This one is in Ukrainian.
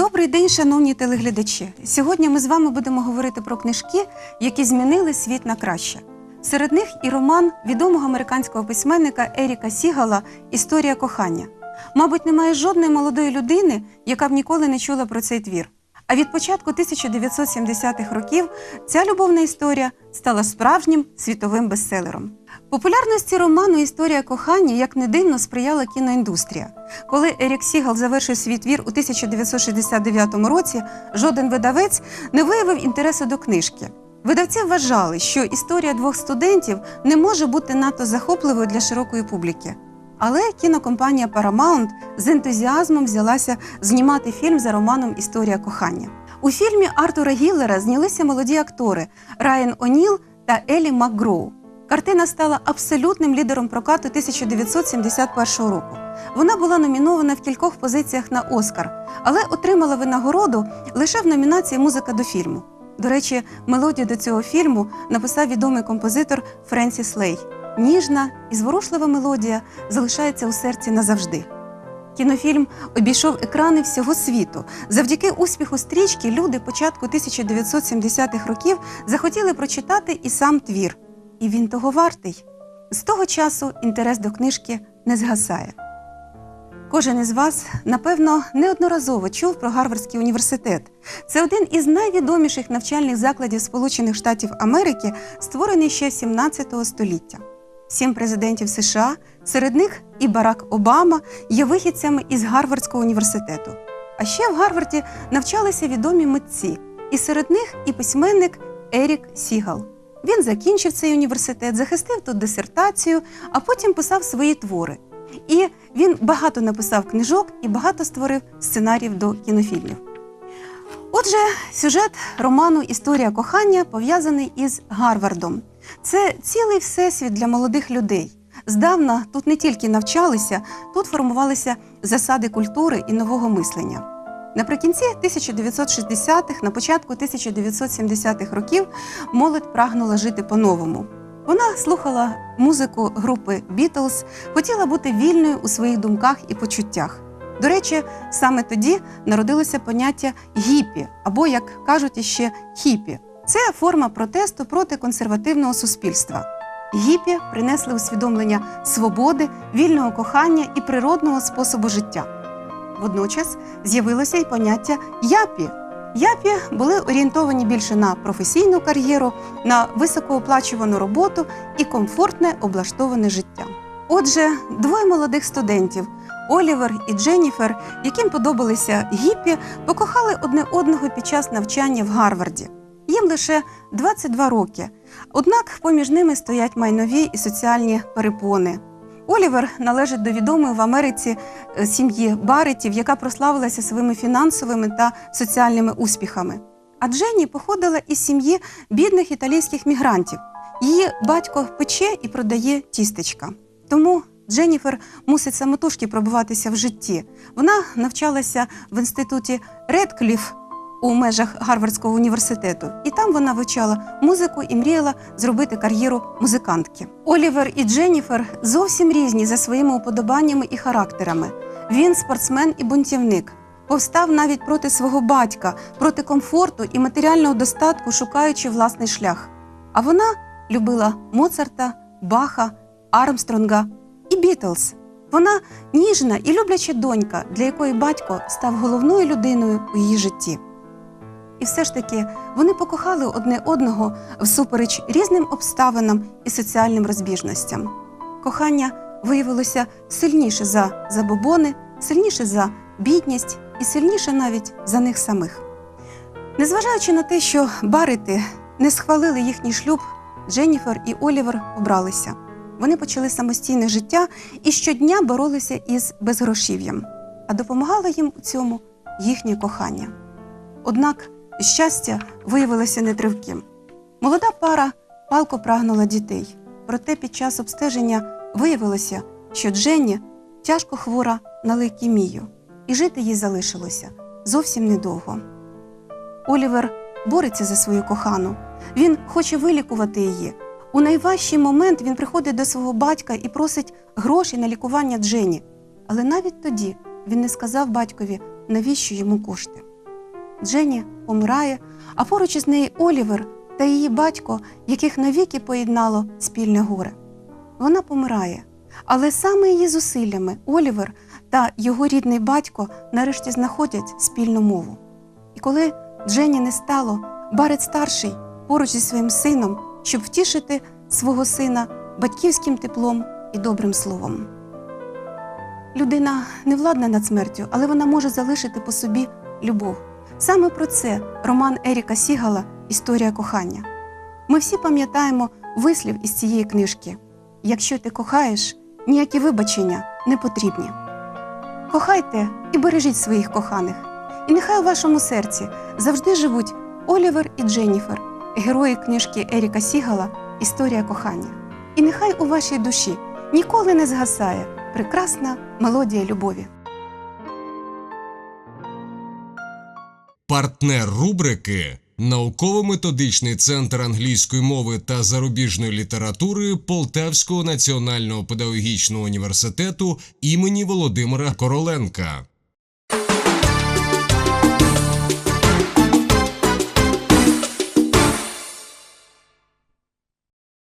Добрий день, шановні телеглядачі. Сьогодні ми з вами будемо говорити про книжки, які змінили світ на краще. Серед них і роман відомого американського письменника Еріка Сігала Історія кохання. Мабуть, немає жодної молодої людини, яка б ніколи не чула про цей твір. А від початку 1970-х років ця любовна історія стала справжнім світовим бестселером. Популярності роману Історія кохання, як не дивно, сприяла кіноіндустрія. Коли Ерік Сігал завершив свій твір у 1969 році, жоден видавець не виявив інтересу до книжки. Видавці вважали, що історія двох студентів не може бути надто захопливою для широкої публіки. Але кінокомпанія Paramount з ентузіазмом взялася знімати фільм за романом Історія кохання. У фільмі Артура Гіллера знялися молоді актори Райан О'Ніл та Елі МакГроу. Картина стала абсолютним лідером прокату 1971 року. Вона була номінована в кількох позиціях на Оскар, але отримала винагороду лише в номінації Музика до фільму. До речі, мелодію до цього фільму написав відомий композитор Френсіс Лей. Ніжна і зворушлива мелодія залишається у серці назавжди. Кінофільм обійшов екрани всього світу. Завдяки успіху стрічки люди початку 1970-х років захотіли прочитати і сам твір. І він того вартий. З того часу інтерес до книжки не згасає. Кожен із вас, напевно, неодноразово чув про Гарвардський університет. Це один із найвідоміших навчальних закладів Сполучених Штатів Америки, створений ще 17 століття. Сім президентів США, серед них і Барак Обама, є вихідцями із Гарвардського університету. А ще в Гарварді навчалися відомі митці, і серед них і письменник Ерік Сігал. Він закінчив цей університет, захистив тут дисертацію, а потім писав свої твори. І він багато написав книжок і багато створив сценаріїв до кінофільмів. Отже, сюжет роману Історія кохання пов'язаний із Гарвардом. Це цілий всесвіт для молодих людей. Здавна тут не тільки навчалися, тут формувалися засади культури і нового мислення. Наприкінці 1960-х, на початку 1970-х років молодь прагнула жити по-новому. Вона слухала музику групи Бітлз, хотіла бути вільною у своїх думках і почуттях. До речі, саме тоді народилося поняття гіпі, або, як кажуть іще, хіпі. Це форма протесту проти консервативного суспільства. Гіпі принесли усвідомлення свободи, вільного кохання і природного способу життя. Водночас з'явилося й поняття япі. Япі були орієнтовані більше на професійну кар'єру, на високооплачувану роботу і комфортне облаштоване життя. Отже, двоє молодих студентів Олівер і Дженніфер, яким подобалися гіпі, покохали одне одного під час навчання в Гарварді. Їм лише 22 роки. Однак поміж ними стоять майнові і соціальні перепони. Олівер належить до відомої в Америці е, сім'ї Баретів, яка прославилася своїми фінансовими та соціальними успіхами. А Дженні походила із сім'ї бідних італійських мігрантів. Її батько пече і продає тістечка. Тому Дженніфер мусить самотужки пробиватися в житті. Вона навчалася в інституті Редкліф у межах Гарвардського університету, і там вона вивчала музику і мріяла зробити кар'єру музикантки. Олівер і Дженніфер зовсім різні за своїми уподобаннями і характерами. Він спортсмен і бунтівник. Повстав навіть проти свого батька, проти комфорту і матеріального достатку, шукаючи власний шлях. А вона любила Моцарта, Баха, Армстронга і Бітлз. Вона ніжна і любляча донька, для якої батько став головною людиною у її житті. І все ж таки вони покохали одне одного всупереч різним обставинам і соціальним розбіжностям. Кохання виявилося сильніше за забобони, сильніше за бідність і сильніше навіть за них самих. Незважаючи на те, що барити не схвалили їхній шлюб, Дженніфер і Олівер обралися. Вони почали самостійне життя і щодня боролися із безгрошів'ям, а допомагало їм у цьому їхнє кохання. Однак щастя виявилося нетривким. Молода пара палко прагнула дітей, проте під час обстеження виявилося, що Дженні тяжко хвора на лейкемію, і жити їй залишилося зовсім недовго. Олівер бореться за свою кохану. Він хоче вилікувати її. У найважчий момент він приходить до свого батька і просить гроші на лікування Джені. Але навіть тоді він не сказав батькові, навіщо йому кошти. Дженні помирає, а поруч із нею Олівер та її батько, яких навіки поєднало спільне горе. Вона помирає, але саме її зусиллями Олівер та його рідний батько нарешті знаходять спільну мову. І коли Дженні не стало, Барет старший поруч зі своїм сином, щоб втішити свого сина батьківським теплом і добрим словом. Людина не владна над смертю, але вона може залишити по собі любов. Саме про це роман Еріка Сігала Історія кохання. Ми всі пам'ятаємо вислів із цієї книжки: якщо ти кохаєш, ніякі вибачення не потрібні. Кохайте і бережіть своїх коханих, і нехай у вашому серці завжди живуть Олівер і Дженніфер, герої книжки Еріка Сігала Історія кохання. І нехай у вашій душі ніколи не згасає прекрасна мелодія любові. Партнер рубрики Науково-методичний центр англійської мови та зарубіжної літератури Полтавського національного педагогічного університету імені Володимира Короленка.